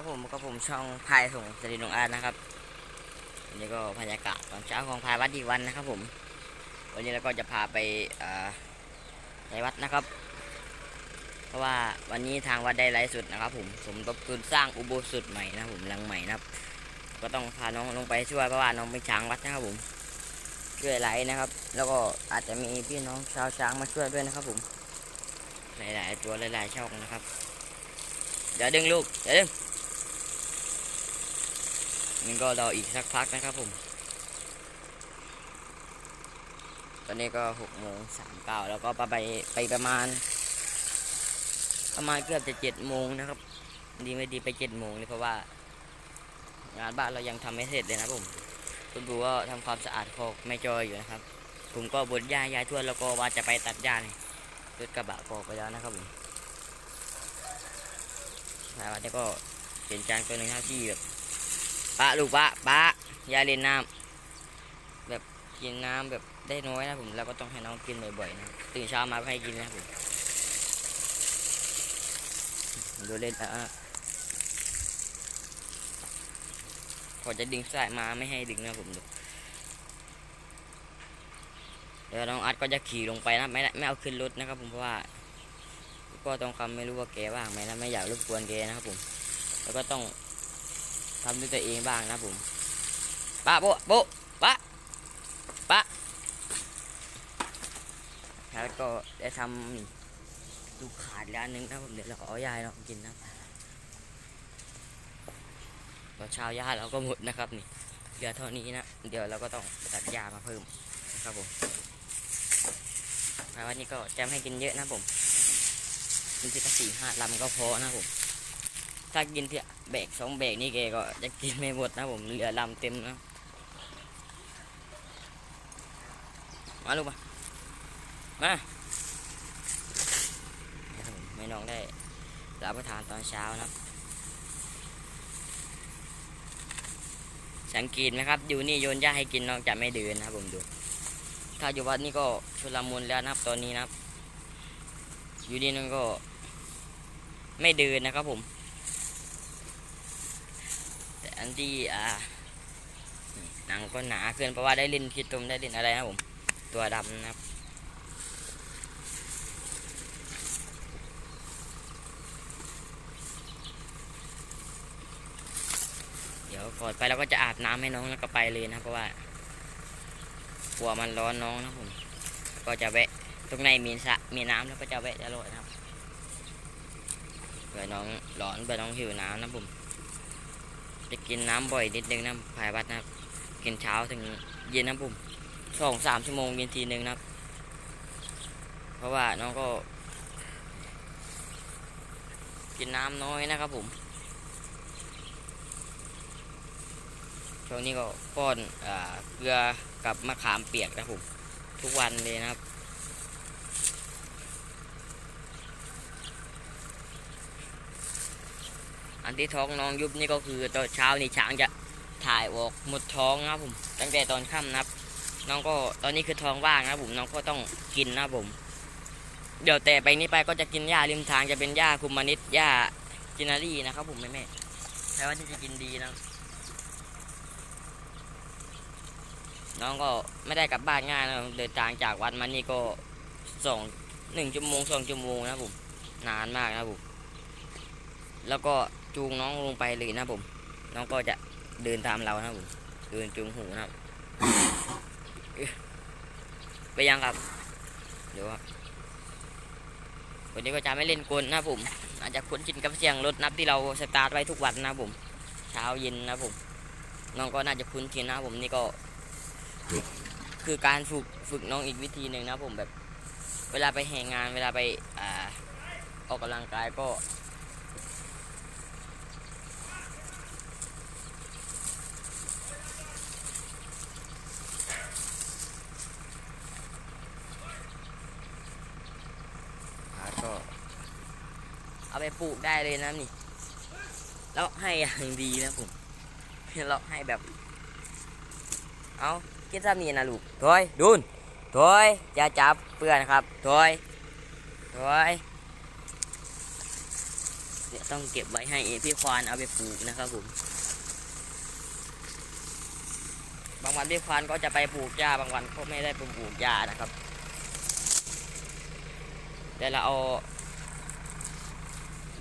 ครับผมก็ผมช่องพายส่งสรีนงอาร์นะครับวันนี้ก็บรรยากาศตอนเช้าของพายวัดอีกวันนะครับผม วันนี้เราก็จะพาไปในวัดนะครับ เพราะว่าวันนี้ทางวัดได้ไลฟ์สดนะครับ ผมสมทบทุนสร้างอุโบสถใหม่นะผมหลังใหม่นะครับ ก็ต้องพาน้องลงไปช่วยเพราะว่าน้องเป็นช้างวัดนะครับผมช่วยไลฟ์นะครับ แล้วก็อาจจะมีพี่น้องชาวช้างมาช่วยด้วยนะครับ ผมหลาย ๆ ตัวหลาย ๆ ช่องนะครับเดี๋ยวดึงลูกเดี๋ยวดึง มันก็รออีกสักพักนะครับผม ตอนนี้ก็หกโมงสามเก้าแล้วก็ไปไปประมาณ ประมาณเกือบจะเจ็ดโมงนะครับ ดีไม่ดีไปเจ็ดโมงเลยเพราะว่า งานบ้านเรายังทำไม่เสร็จเลยนะครับผม คุณครูก็ทำความสะอาดโคอกไม่จอยอยู่นะครับ ผมก็บดหญ้ายายทวดแล้วก็ว่าจะไปตัดหญ้านี่รถกระบะก็อไปแล้วนะครับผมสายวัดนี้ก็เป็นจานตัวหนึ่งที่แบบ ปะลูกปะปะอยาเล่นน้ำแบบกินน้ำแบบได้น้อยนะผมแล้วก็ต้องให้น้องกินบ่อยๆนะตื่นเช้ามาก็ให้กินนะผมดูเล่นอะพอจะดึงสายมาไม่ให้ดึงนะผมดูเดี๋ยวน้องอัดก็จะขี่ลงไปนะไม่ได้ไม่เอาขึ้นรถนะครับผมเพราะว่าก็ต้องคำไม่รู้ว่าแกว่างไหมนะไม่อยากรบกวนแกนะครับผม แล้วก็ต้อง ทำด้วยตัวเองบ้างนะผมปะโบโบปะปะแล้วก็ได้ทำนี่ลูขาดแล้วนึงนะผมเดี๋ยวเราเอายายเรากินนะตอนเช้ายาเราก็หมดนะครับนี่เหลือเท่านี้นะ เดี๋ยวเราก็ต้องตัดยามาเพิ่มนะครับผมวันนี้ก็แจมให้กินเยอะนะผมกินทีละสี่ห้าลำก็พอนะผม ถ้ากินเทีแบกสองแบกนี่แกก็จะกินไม่หมดนะผมเหลือลำเต็มนะมาลูกมามาไม่น้องได้รับประทานตอนเช้านะครับสังเกตไหมครับอยู่นี่โยนหญ้าให้กินน้องจะไม่เดินนะครับผมดูถ้าอยู่วัดนี่ก็ชุลมุนแล้วนะครับตอนนี้นะครับ อยู่นี่นั่นก็ไม่เดินนะครับผม อันที่อ่าหนังก็หนาขึ้นเพราะว่าได้เล่นพิษตมได้เล่นอะไรนะผม ตัวดำนะครับเดี๋ยวก่อนไปเราก็จะอาบน้ำให้น้องแล้วก็ไปเลยนะเพราะว่ากลัวมันร้อนน้องนะผมก็จะแวะตรงในมีสะมีน้ำแล้วก็จะแวะจะโรยนะครับเผื่อน้องร้อนเผื่อน้องหิวน้ำนะผม จะกินน้ำบ่อยนิดนึงนะภายวัดนะครับ กินเช้าถึงเย็นนะผมสองสามชั่วโมงเย็นทีนึงนะครับ เพราะว่าน้องก็ กินน้ำน้อยนะครับผมช่วงนี้ก็ป้อนเกลือกับมะขามเปียกนะผมทุกวันเลยนะครับ อันที่ท้องน้องยุบนี่ก็คือตอนเช้านี่ช้างจะถ่ายออกหมดท้องนะผม ตั้งแต่ตอนค่ำนะครับ น้องก็ตอนนี้คือท้องว่างนะผมน้องก็ต้องกินนะผม เดี๋ยวแต่ไปนี้ไปก็จะกินหญ้าริมทางจะเป็นหญ้าคุมมานิดหญ้าจินารีนะครับผมแม่แม่แปลว่าที่จะกินดีนะน้องก็ไม่ได้กลับบ้านง่ายนะเดินทางจากวัดมานี่ก็สองหนึ่งชั่วโมงสองชั่วโมงนะผมนานมากนะผมแล้วก็ จูงน้องลงไปเลยนะผม น้องก็จะเดินตามเรานะครับผมเดินจูงหูนะครับไปยังครับเดี๋ยวครับวันนี้ก็จะไม่เล่นกลนะผม อาจจะคุ้นชินกับเสียงรถนับที่เราสตาร์ทไว้ทุกวันนะผม เช้าเย็นนะผมน้องก็น่าจะคุ้นชินนะผมนี่ก็ คือการฝึกฝึกน้องอีกวิธีหนึ่งนะผมแบบ เวลาไปแห่งานเวลาไปอาออกกำลังกายก็ อ่าก็เอาไปปลูกได้เลยนะนี่แล้วให้อย่างดีนะผมเราให้แบบ เอากินซ้ำนี่นะลูกถอยดูนถอยอย่าจับเปื่อนครับถอยถอยเดี๋ยวต้องเก็บไว้ให้พี่ควานเอาไปปลูกนะครับผมบางวันพี่ควานก็จะไปปลูกหญ้าบางวันก็ไม่ได้ไปปลูกหญ้านะครับแต่เราเอา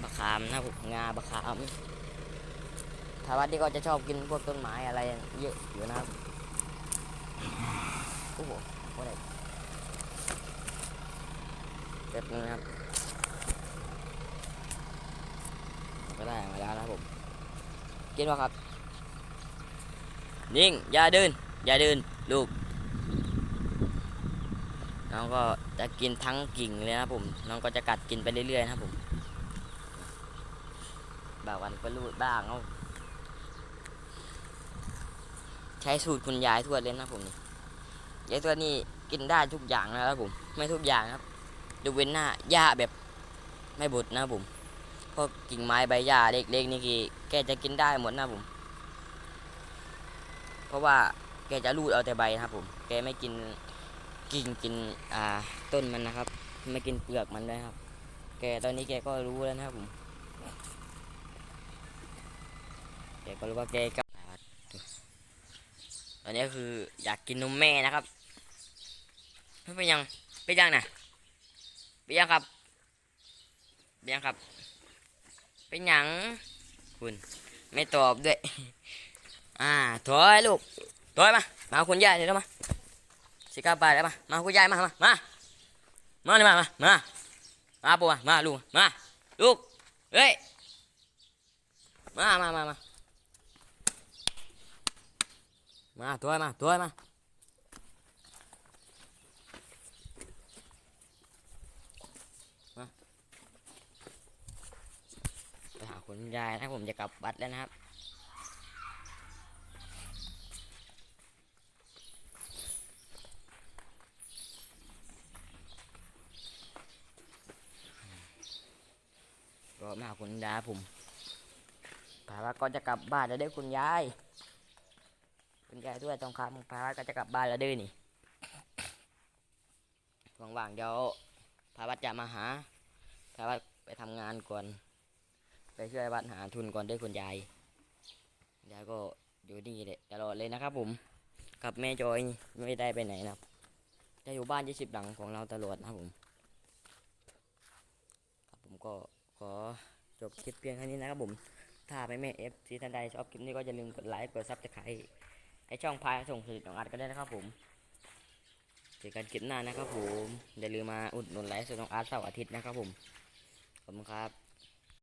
บะขามนะครับผมงาบะขามทาวัดที่ก็จะชอบกินพวกต้นไม้อะไรเยอะอยู่นะครับโอ้โหว่าไหนเก็บนึงนะครับก็ได้มาแล้วนะครับผมกินว่าครับ นิ่ง อย่าเดิน อย่าเดิน ลูก น้องก็จะกินทั้งกิ่งเลยนะครับผม น้องก็จะกัดกินไปเรื่อยๆนะครับผม บางวันก็รูดบ้างเอาใช้สูตรคุณยายทวดเลยนะผมนี่ยายทวดนี่กินได้ทุกอย่างนะครับผม ไม่ทุกอย่างนะครับดูเว้นหน้าหญ้าแบบไม่บดนะครับผมพวกกิ่งไม้ใบหญ้าเล็กๆนี่คือแกจะกินได้หมดนะครับผม เพราะว่าแกจะรูดเอาแต่ใบนะครับผม แกไม่กินกิ่งกินอ่าต้นมันนะครับ ไม่กินเปลือกมันด้วยครับ แกตอนนี้แกก็รู้แล้วนะครับผม ก็รู้ว่าแกก็ตอนนี้คืออยากกินนมแม่นะครับไม่เป็นยังเป็นยังนะเป็นยังครับเป็นยังครับ เป็นยังคุณไม่ตอบด้วย อ่าถอยลูกถอยมา มาเอาคุณยายเดี๋ยวมาสิกลับไปแล้วมามาเอาคุณยายมา มา มามาเลยมา มา มา มาปูมา มาลูก มา ลูก เฮ้ย มา มา มามา มาถอยมาถอยมามาไปหาคุณยายนะผมจะกลับวัดแล้วนะครับก็มาหาคุณยายผมพาว่าก็จะกลับบ้านแล้วเด้คุณยาย คุณยายด้วยต้องคำพาว่าก็จะกลับบ้านแล้วเด้อนี่ว่างๆเดี๋ยวพาวัดจะมาหาพาวัดไปทำงานก่อน ไปช่วยวัดหาทุนก่อนด้อคุณยายยายก็อยู่นี่แหละตลอดเลยนะครับ ผมกับแม่จอยไม่ได้ไปไหนนะครับจะอยู่บ้านยี่สิบหลังของเราตลอดนะครับผมครับผมก็ขอจบคลิปเพียงเท่นี้นะครับผม ถ้าไม่แม่เอฟซีท่านใดชอบคลิปนี้ก็อย่าลืมกดไลค์กดซับสไครต์ ไอช่องพายส่งผลิตของอัดก็ได้นะครับผมเจอกันคลิปหน้านะครับผมอย่าลืมมาอุดหนุนไลฟ์สดของอาร์ตเสาร์อาทิตย์นะครับผมขอบคุณครับ